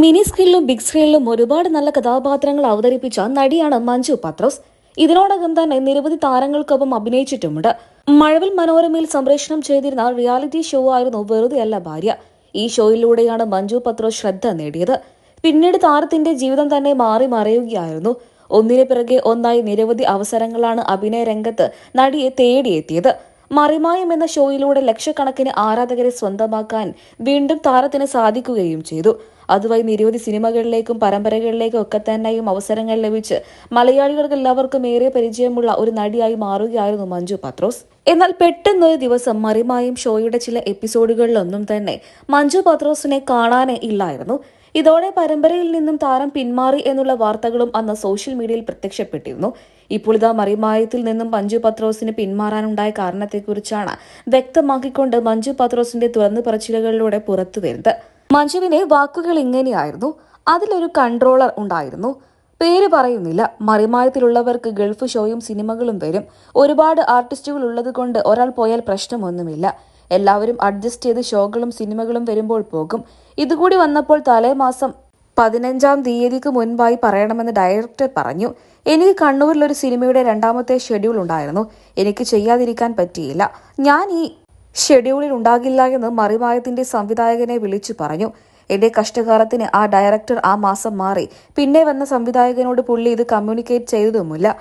Mini സ്ക്രീനിലും big സ്ക്രീനിലും ഒരുപാട് നല്ല കഥാപാത്രങ്ങൾ അവതരിപ്പിച്ച നടിയാണ് മഞ്ജു പത്രോസ്. ഇതിനോടകം തന്നെ നിരവധി താരങ്ങൾക്കൊപ്പം അഭിനയിച്ചിട്ടുമുണ്ട്. മഴവിൽ മനോരമയിൽ സംപ്രേഷണം ചെയ്തിരുന്ന റിയാലിറ്റി ഷോ ആയിരുന്നു വെറുതെയല്ല ഭാര്യ. ഈ ഷോയിലൂടെയാണ് മഞ്ജു പത്രോസ് ശ്രദ്ധ നേടിയത്. പിന്നീട് താരത്തിന്റെ ജീവിതം തന്നെ മാറി മറയുകയായിരുന്നു. ഒന്നിനു പിറകെ ഒന്നായി നിരവധി അവസരങ്ങളാണ് അഭിനയ രംഗത്ത് നടിയെ തേടിയെത്തിയത്. മറിമായം എന്ന ഷോയിലൂടെ ലക്ഷക്കണക്കിന് ആരാധകരെ സ്വന്തമാക്കാൻ വീണ്ടും താരത്തിന് സാധിക്കുകയും ചെയ്തു. അതുവഴി നിരവധി സിനിമകളിലേക്കും പരമ്പരകളിലേക്കും ഒക്കെ തന്നെയും അവസരങ്ങൾ ലഭിച്ച് മലയാളികൾക്ക് എല്ലാവർക്കും ഏറെ പരിചയമുള്ള ഒരു നടിയായി മാറുകയായിരുന്നു മഞ്ജു പത്രോസ്. എന്നാൽ പെട്ടെന്നൊരു ദിവസം മറിമായും ഷോയുടെ ചില എപ്പിസോഡുകളിലൊന്നും തന്നെ മഞ്ജു പത്രോസിനെ കാണാനേ ഇല്ലായിരുന്നു. ഇതോടെ പരമ്പരയിൽ നിന്നും താരം പിന്മാറി എന്നുള്ള വാർത്തകളും അന്ന് സോഷ്യൽ മീഡിയയിൽ പ്രത്യക്ഷപ്പെട്ടിരുന്നു. ഇപ്പോൾ ഇതാ മറിമായത്തിൽ നിന്നും മഞ്ജു പത്രോസിന് പിന്മാറാനുണ്ടായ കാരണത്തെക്കുറിച്ചാണ് വ്യക്തമാക്കിക്കൊണ്ട് മഞ്ജു പത്രോസിന്റെ തുറന്നു പറച്ചിലുകളിലൂടെ പുറത്തുവരുന്നത് മഞ്ജുവിന്റെ വാക്കുകൾ ഇങ്ങനെയായിരുന്നു. അതിലൊരു കൺട്രോളർ ഉണ്ടായിരുന്നു. പേര് പറയുന്നില്ല. മറിമായത്തിലുള്ളവർക്ക് ഗൾഫ് ഷോയും സിനിമകളും വരും. ഒരുപാട് ആർട്ടിസ്റ്റുകൾ ഉള്ളതുകൊണ്ട് ഒരാൾ പോയാൽ പ്രശ്നമൊന്നുമില്ല. എല്ലാവരും അഡ്ജസ്റ്റ് ചെയ്ത് ഷോകളും സിനിമകളും വരുമ്പോൾ പോകും. ഇതുകൂടി വന്നപ്പോൾ തലേമാസം പതിനഞ്ചാം തീയതിക്ക് മുൻപായി പറയണമെന്ന് ഡയറക്ടർ പറഞ്ഞു. എനിക്ക് കണ്ണൂരിൽ ഒരു സിനിമയുടെ രണ്ടാമത്തെ ഷെഡ്യൂൾ ഉണ്ടായിരുന്നു. എനിക്ക് ചെയ്യാതിരിക്കാൻ പറ്റിയില്ല. ഞാൻ ഈ ഷെഡ്യൂളിൽ ഉണ്ടാകില്ല എന്ന് മറിമായത്തിന്റെ സംവിധായകനെ വിളിച്ചു പറഞ്ഞു. എന്റെ കഷ്ടകാലത്തിന് ആ ഡയറക്ടർ ആ മാസം മാറി. പിന്നെ വന്ന സംവിധായകനോട് പുള്ളി ഇത് കമ്മ്യൂണിക്കേറ്റ് ചെയ്തതുമില്ല.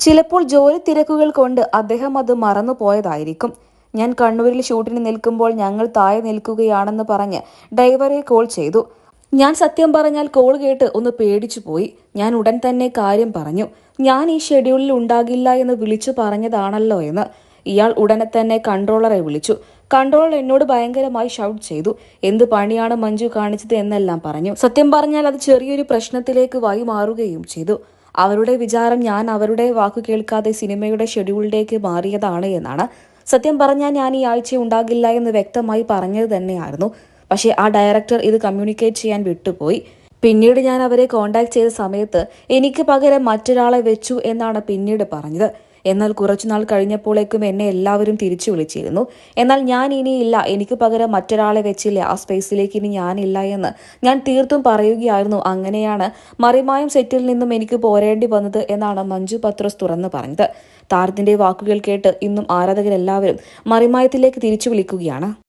ചിലപ്പോൾ ജോലി തിരക്കുകൾ കൊണ്ട് അദ്ദേഹം അത് മറന്നു പോയതായിരിക്കും ഞാൻ കണ്ണൂരിൽ ഷൂട്ടിന് നിൽക്കുമ്പോൾ ഞങ്ങൾ താഴെ നിൽക്കുകയാണെന്ന് പറഞ്ഞ് ഡ്രൈവറെ കോൾ ചെയ്തു. ഞാൻ സത്യം പറഞ്ഞാൽ കോൾ കേട്ട് ഒന്ന് പേടിച്ചു പോയി. ഞാൻ ഉടൻ തന്നെ കാര്യം പറഞ്ഞു. ഞാൻ ഈ ഷെഡ്യൂളിൽ ഉണ്ടാകില്ല എന്ന് വിളിച്ചു പറഞ്ഞതാണല്ലോ എന്ന്. ഇയാൾ ഉടനെ തന്നെ കൺട്രോളറെ വിളിച്ചു. കൺട്രോളർ എന്നോട് ഭയങ്കരമായി ഷൗട്ട് ചെയ്തു. എന്ത് പണിയാണ് മഞ്ജു കാണിച്ചത് എന്നെല്ലാം പറഞ്ഞു. സത്യം പറഞ്ഞാൽ അത് ചെറിയൊരു പ്രശ്നത്തിലേക്ക് വഴി മാറുകയും ചെയ്തു. അവരുടെ വിചാരം ഞാൻ അവരുടെ വാക്കു കേൾക്കാതെ സിനിമയുടെ ഷെഡ്യൂളിലേക്ക് മാറിയതാണ് എന്നാണ്. സത്യം പറഞ്ഞാൽ ഞാൻ ഈ ആഴ്ച ഉണ്ടാകില്ല എന്ന് വ്യക്തമായി പറഞ്ഞത് തന്നെയായിരുന്നു. പക്ഷേ ആ ഡയറക്ടർ ഇത് കമ്മ്യൂണിക്കേറ്റ് ചെയ്യാൻ വിട്ടുപോയി. പിന്നീട് ഞാൻ അവരെ കോണ്ടാക്ട് ചെയ്ത സമയത്ത് എനിക്ക് പകരം മറ്റൊരാളെ വെച്ചു എന്നാണ് പിന്നീട് പറഞ്ഞത്. എന്നാൽ കുറച്ചുനാൾ കഴിഞ്ഞപ്പോഴേക്കും എന്നെ എല്ലാവരും തിരിച്ചു വിളിച്ചിരുന്നു. എന്നാൽ ഞാൻ ഇനിയില്ല എനിക്ക് പകരം മറ്റൊരാളെ വെച്ചില്ല ആ സ്പേസിലേക്ക് ഇനി ഞാനില്ല എന്ന് ഞാൻ തീർത്തും പറയുകയായിരുന്നു. അങ്ങനെയാണ് മറിമായം സെറ്റിൽ നിന്നും എനിക്ക് പോരേണ്ടി വന്നത് എന്നാണ് മഞ്ജു പത്രോസ് തുറന്നു പറഞ്ഞത്. താരത്തിന്റെ വാക്കുകൾ കേട്ട് ഇന്നും ആരാധകരെല്ലാവരും മറിമായത്തിലേക്ക് തിരിച്ചു വിളിക്കുകയാണ്.